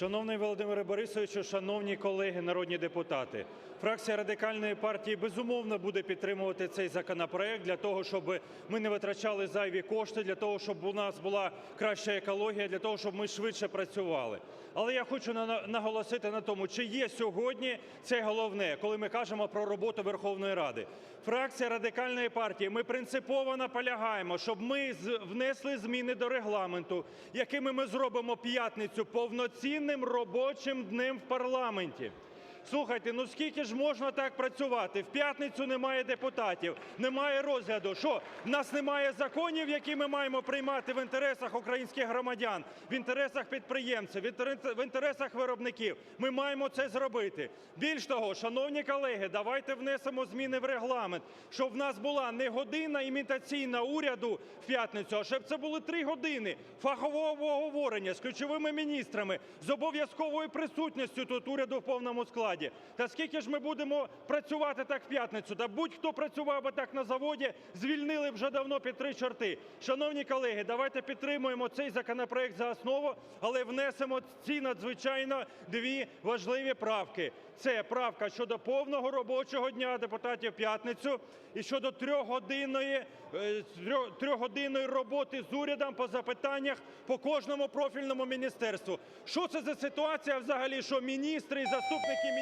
Шановний Володимире Борисовичу, шановні колеги народні депутати, фракція Радикальної партії безумовно буде підтримувати цей законопроект для того, щоб ми не витрачали зайві кошти, для того, щоб у нас була краща екологія, для того, щоб ми швидше працювали. Але я хочу на- наголосити на тому, чи є сьогодні це головне, коли ми кажемо про роботу Верховної Ради. Фракція Радикальної партії, ми принципово наполягаємо, щоб ми внесли зміни до Регламенту, якими ми зробимо п'ятницю повноцінним робочим днем в парламенті. Слухайте, ну скільки ж можна так працювати? В п'ятницю немає депутатів, немає розгляду. Що, в нас немає законів, які ми маємо приймати в інтересах українських громадян, в інтересах підприємців, в інтересах виробників? Ми маємо це зробити. Більш того, шановні колеги, давайте внесемо зміни в регламент, щоб в нас була не година імітаційна уряду в п'ятницю, а щоб це були три години фахового обговорення з ключовими міністрами, з обов'язковою присутністю тут уряду в повному складі. Та скільки ж ми будемо працювати так в п'ятницю? Та будь-хто працював би так на заводі, звільнили б вже давно під три чорти. Шановні колеги, давайте підтримуємо цей законопроект за основу, але внесемо ці надзвичайно дві важливі правки. Це правка щодо повного робочого дня депутатів п'ятницю і щодо трьохгодинної, е, трьохгодинної роботи з урядом по запитаннях по кожному профільному міністерству. Що це за ситуація взагалі, що міністри і заступники міністрів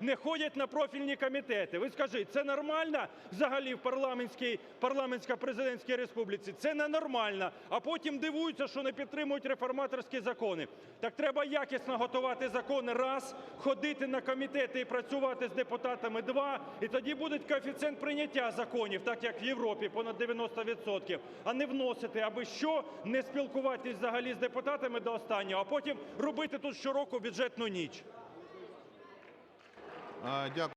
не ходять на профільні комітети? Ви скажіть, це нормально взагалі в парламентській, парламентсько-президентській республіці? Це ненормально. А потім дивуються, що не підтримують реформаторські закони. Так треба якісно готувати закони – раз, ходити на комітети і працювати з депутатами – два, і тоді буде коефіцієнт прийняття законів, так як в Європі, понад 90 відсотків, а не вносити, аби що, не спілкуватись взагалі з депутатами до останнього, а потім робити тут щороку бюджетну ніч. Дякую.